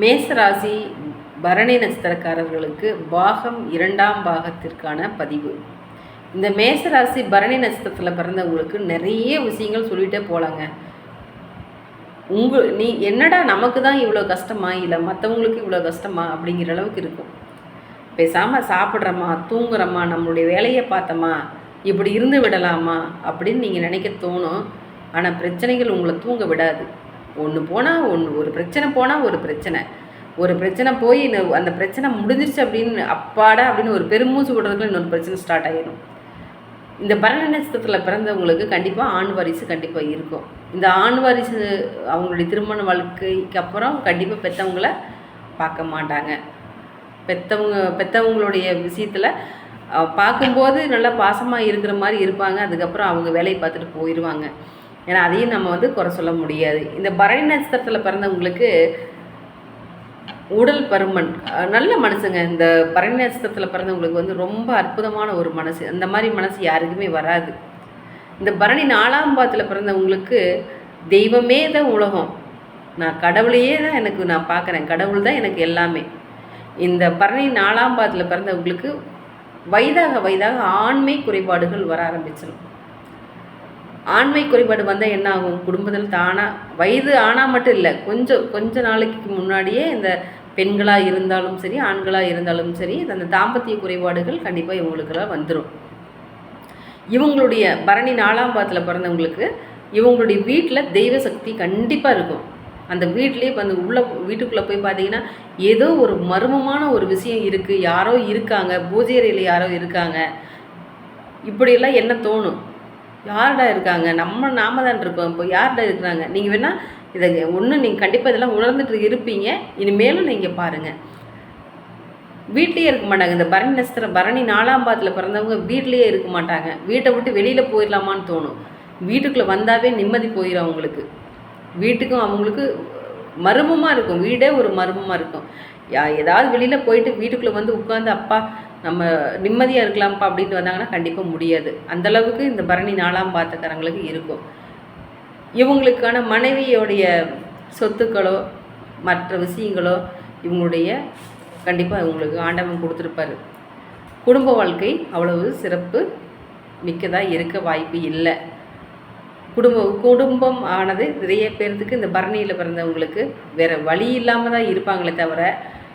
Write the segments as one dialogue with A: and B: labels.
A: மேசராசி பரணி நட்சத்திரக்காரர்களுக்கு பாகம் இரண்டாம் பாகத்திற்கான பதிவு. இந்த மேசராசி பரணி நட்சத்திரத்தில் பிறந்தவங்களுக்கு நிறைய விஷயங்கள் சொல்லிகிட்டே போகலாங்க உங்கள் நீ என்னடா நமக்கு தான் இவ்வளோ கஷ்டமா? இல்லை மற்றவங்களுக்கு இவ்வளோ கஷ்டமா? அப்படிங்கிற அளவுக்கு இருக்கும். பேசாமல் சாப்பிட்றோமா? தூங்குறோமா? நம்மளுடைய வேலையை பார்த்தோமா? இப்படி இருந்து விடலாமா? அப்படின்னு நீங்கள் நினைக்க தோணும். ஆனால் பிரச்சனைகள் உங்களை தூங்க விடாது. ஒன்று போனால் ஒன்று ஒரு பிரச்சனை போனால் ஒரு பிரச்சனை. ஒரு பிரச்சனை போய் அந்த பிரச்சனை முடிஞ்சிருச்சு அப்படின்னு அப்பாடா அப்படின்னு ஒரு பெருமூச்சு விடுறதுக்குள்ள இன்னொரு பிரச்சனை ஸ்டார்ட் ஆகிடும் இந்த பரண நட்சத்திரத்தில் பிறந்தவங்களுக்கு கண்டிப்பாக ஆண் வாரிசு கண்டிப்பாக இருக்கும். இந்த ஆண் வாரிசு அவங்களுடைய திருமண வாழ்க்கைக்கு அப்புறம் கண்டிப்பாக பெற்றவங்கள பார்க்க மாட்டாங்க. பெற்றவங்க பெற்றவங்களுடைய விஷயத்தில் பார்க்கும்போது நல்லா பாசமாக இருக்கிற மாதிரி இருப்பாங்க. அதுக்கப்புறம் அவங்க வேலையை பார்த்துட்டு போயிடுவாங்க ஏன்னா அதையும் நம்ம வந்து குறை சொல்ல முடியாது. இந்த பரணி நட்சத்திரத்தில் பிறந்தவங்களுக்கு உடல் பருமன் நல்ல மனசுங்க. இந்த பரணி நட்சத்திரத்தில் பிறந்தவங்களுக்கு வந்து ரொம்ப அற்புதமான ஒரு மனசு. அந்த மாதிரி மனசு யாருக்குமே வராது. இந்த பரணி நாலாம் பாதத்தில் பிறந்தவங்களுக்கு தெய்வமே தான் உலகம். நான் கடவுளையே தான் எனக்கு நான் பார்க்குறேன். கடவுள் தான் எனக்கு எல்லாமே. இந்த பரணி நாலாம் பாதத்தில் பிறந்தவங்களுக்கு வயதாக வயதாக ஆண்மை குறைபாடுகள் வர ஆரம்பிச்சிடும் ஆண்மை குறைபாடு வந்தால் என்ன ஆகும்? குடும்பத்தில் தானாக வயது ஆனால் மட்டும் இல்லை கொஞ்சம் கொஞ்ச நாளைக்கு முன்னாடியே இந்த பெண்களாக இருந்தாலும் சரி ஆண்களாக இருந்தாலும் சரி அந்த தாம்பத்திய குறைபாடுகள் கண்டிப்பாக இவங்களுக்கெல்லாம் வந்துடும் இவங்களுடைய பரணி நாலாம் பாதத்தில் பிறந்தவங்களுக்கு இவங்களுடைய வீட்டில் தெய்வ சக்தி கண்டிப்பாக இருக்கும். அந்த வீட்லேயே வந்து உள்ள வீட்டுக்குள்ளே போய் பார்த்தீங்கன்னா ஏதோ ஒரு மர்மமான ஒரு விஷயம் இருக்குது யாரோ இருக்காங்க பூஜை அறையில் யாரோ இருக்காங்க. இப்படியெல்லாம் என்ன தோணும்? யார்டா இருக்காங்க? நம்ம நாம தான் இருக்கோம் இப்போ யார்டா இருக்கிறாங்க? நீங்கள் வேணால் இதை ஒன்று நீங்கள் கண்டிப்பாக இதெல்லாம் உணர்ந்துட்டு இருப்பீங்க. இனிமேலும் நீங்கள் பாருங்கள் வீட்லேயே இருக்க மாட்டாங்க. இந்த பரணி நட்சத்திரம் பரணி நாலாம் பாதத்தில் பிறந்தவங்க வீட்லேயே இருக்க மாட்டாங்க. வீட்டை விட்டு வெளியில் போயிடலாமான்னு தோணும். வீட்டுக்குள்ளே வந்தாவே நிம்மதி போயிடும் அவங்களுக்கு. வீட்டுக்கும் அவங்களுக்கு மர்மமாக இருக்கும். வீடே ஒரு மர்மமாக இருக்கும். யா ஏதாவது வெளியில் போயிட்டு வீட்டுக்குள்ளே வந்து உட்காந்து அப்பா நம்ம நிம்மதியாக இருக்கலாம்ப்பா அப்படின்ட்டு வந்தாங்கன்னா கண்டிப்பாக முடியாது. அந்தளவுக்கு இந்த பரணி நாலாம் பாத்தக்காரங்களுக்கு இருக்கும். இவங்களுக்கான மனைவியோடைய சொத்துக்களோ மற்ற விஷயங்களோ இவங்களுடைய கண்டிப்பாக இவங்களுக்கு ஆண்டவன் கொடுத்துருப்பாரு. குடும்ப வாழ்க்கை அவ்வளவு சிறப்பு மிக்கதாக இருக்க வாய்ப்பு இல்லை. குடும்ப குடும்பம் ஆனது நிறைய பேர்த்துக்கு இந்த பரணியில் பிறந்தவங்களுக்கு வேறு வழி இல்லாமல் தான் இருப்பாங்களே தவிர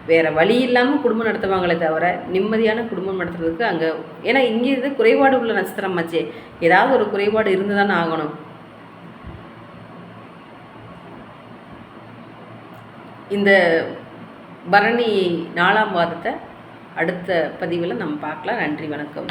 A: வேறு வழி இல்லாமல் குடும்பம் நடத்துவாங்களே தவிர நிம்மதியான குடும்பம் நடத்துறதுக்கு அங்கே ஏன்னா இங்கே இது குறைபாடு உள்ள நட்சத்திரம் ஆச்சே ஏதாவது ஒரு குறைபாடு இருந்து தானே ஆகணும். இந்த பரணி நாலாம் வாதத்தை அடுத்த பதிவில் நம்ம பார்க்கலாம். நன்றி வணக்கம்.